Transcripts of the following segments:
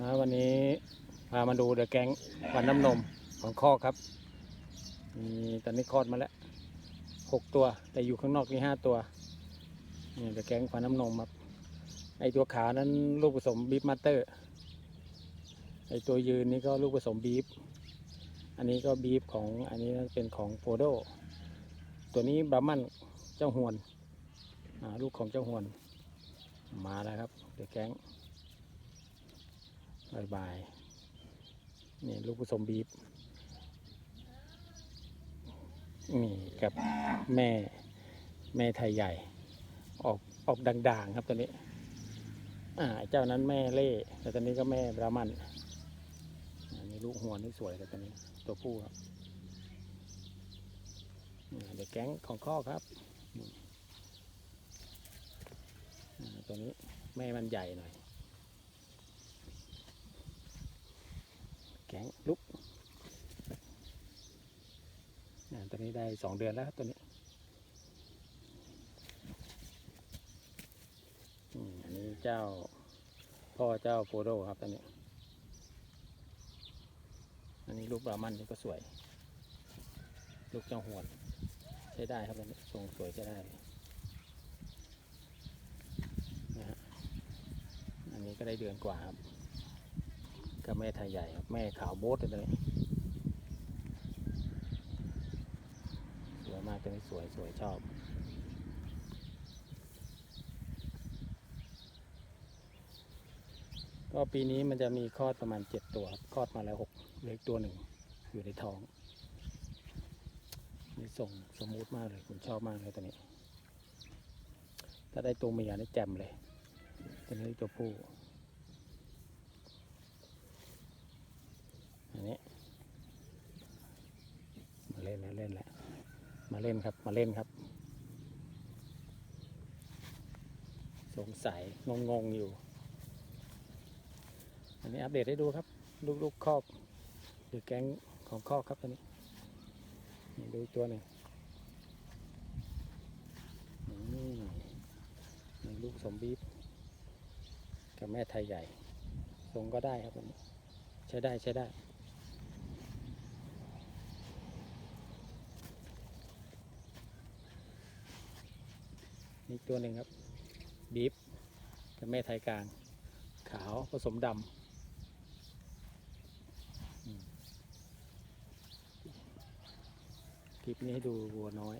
นะวันนี้พามาดูเดอะแก๊งฟันน้ำนมของคอกครับมีตอนนี้คลอดมาแล้วหกตัว แต่อยู่ข้างนอกนี่ห้าตัวนี่เดอะแก๊งฟันน้ำนมครับไอตัวขานั้นลูกผสมบีฟมาสเตอร์ไอตัวยืนนี่ก็ลูกผสมบีฟอันนี้ก็บีฟของอันนี้เป็นของโฟโดตัวนี้บรามันเจ้าหวนลูกของเจ้าหวนมาแล้วครับเดอะแก๊ง บายบายนี่ลูกผสมบีบนี่กับแม่แม่ไทยใหญ่ ออกออกด่างๆครับตัวนี้ อ่าเจ้านั้นแม่เล่ แต่ตัวนี้ก็แม่บรามันอันนี้ลูกหัวนี่สวยแต่ตัวนี้ตัวผู้ครับเด็กแก๊งของข้อครับตัวนี้แม่มันใหญ่หน่อย แก๊งลุกอ่า ตัวนี้ได้สองเดือนแล้วครับตัวนี้อันนี้เจ้าพ่อเจ้าโฟโดครับตัวนี้ อันนี้ลูกบรามันนี่ก็สวย ลูกเจ้าหวนใช้ได้ครับตัวนี้ทรงสวยใช้ได้นะฮะอันนี้ก็ได้เดือนกว่าครับกับแม่ไทยใหญ่ครับ แม่ขาวโบ๊ทเลยสวยมาก ตัวนี้สวยสวยชอบ ก็ปีนี้มันจะมีคลอดประมาณเจ็ดตัวครับคลอดมาแล้วหกเหลืออกตัวหนึ่งอยู่ในท้องนี่ส่งสมูทมากเลยผมชอบมากเลยตัวนี้ ถ้าได้ตัวเมียนี่แจ่มเลยตัวนี้ตัวผู้อันนี้มาเล่นแล้วเล่นแล้ว มาเล่นครับ มาเล่นครับ สงสัยงงงอยู่ อันนี้อัปเดตให้ดูครับ ลูกๆคอกหรือแก๊งของคอกครับตัวนี้ นี่ดูตัวหนึ่งนี่นี่ลูกสมบีบกับแม่ไทยใหญ่ทรงก็ได้ครับตัวนี้ ใช้ได้ใช้ได้ นี่ตัวหนึ่งครับบีฟกับแม่ไทยกลาง ขาวผสมดำคลิปนี้ให้ดูวัวน้อย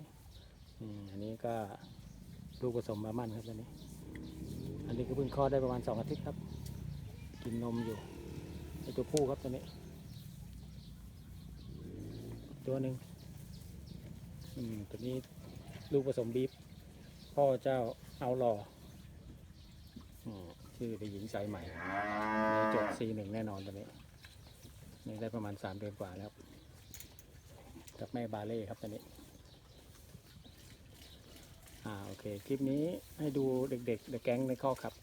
นี่อันนี้ก็ลูกผสมมามั่นครับตัวนี้ อันนี้ก็เพิ่งคลอดได้ประมาณสองอาทิตย์ครับ กินนมอยู่ไอตัวผู้ครับตัวนี้ ตัวหนึ่งอืมตัวนี้ลูกผสมบีฟ พ่อเจ้าเอาหล่ออืมชื่อเด็กหญิงสายใหม่ในจดซีหนึ่งแน่นอนตัวนี้นี่ได้ประมาณสามเดือนกว่าแล้วครับกับแม่บาเล่ครับตัวนี้ อ่าโอเค คลิปนี้ให้ดูเด็กๆเด็กแก๊งในข้อครับ